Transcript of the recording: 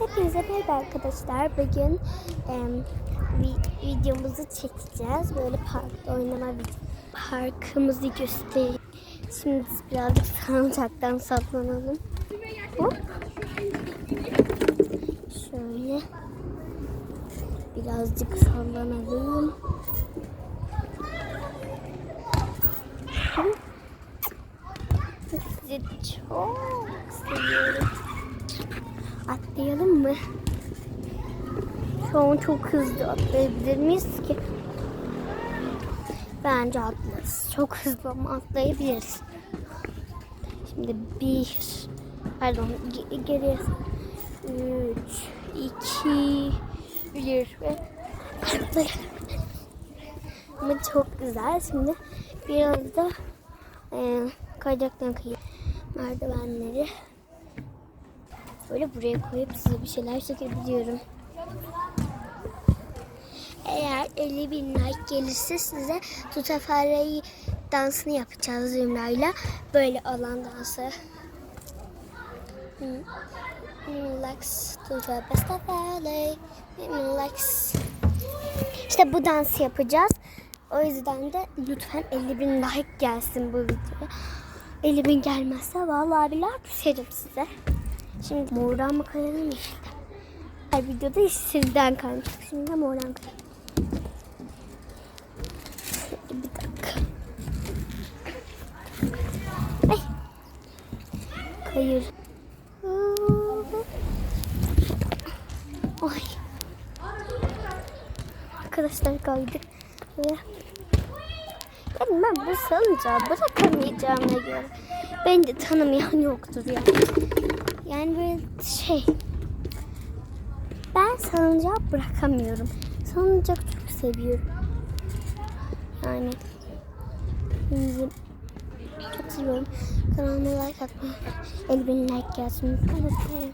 Hepinize merhaba arkadaşlar. Bugün vi- videomuzu çekeceğiz. Böyle parkta oynama parkımızı göstereyim. Şimdi birazcık salıncaktan sallanalım. Hop. Şöyle. Birazcık sallanalım. Sizi çok seviyorum. Atlayalım mı? Şu an çok hızlı atlayabilir miyiz ki? Bence atlarız. Çok hızlı ama atlayabiliriz. Şimdi bir, pardon ge- geriye üç, iki, bir ve atlayalım. Ama çok güzel. Şimdi biraz da e, kayacaktan kayıp merdivenleri böyle buraya koyup size bir şeyler çekebiliyorum. Eğer 50 bin like gelirse size tutafareyi dansını yapacağız Zümra'yla. Böyle alan dansı. İşte bu dansı yapacağız. O yüzden de lütfen 50 bin like gelsin bu videoya. 50 bin gelmezse vallahi billahi küserim size. Şimdi mordan mı kayalım yeşilden? Her videoda yeşilden kaymıştık. Şimdi de mordan kayalım. Bir dakika. Ay. Kayır. Ay. Arkadaşlar kaydık. Ve yani ben bu salıncağı bırakamayacağıma göre beni de tanımayan yoktur ya. Yani böyle şey ben salıncağı bırakamıyorum. Salıncak çok seviyorum. Yani çok seviyorum. Kanalıma like atmayı, 50 bin like gelsin. Unutmayın.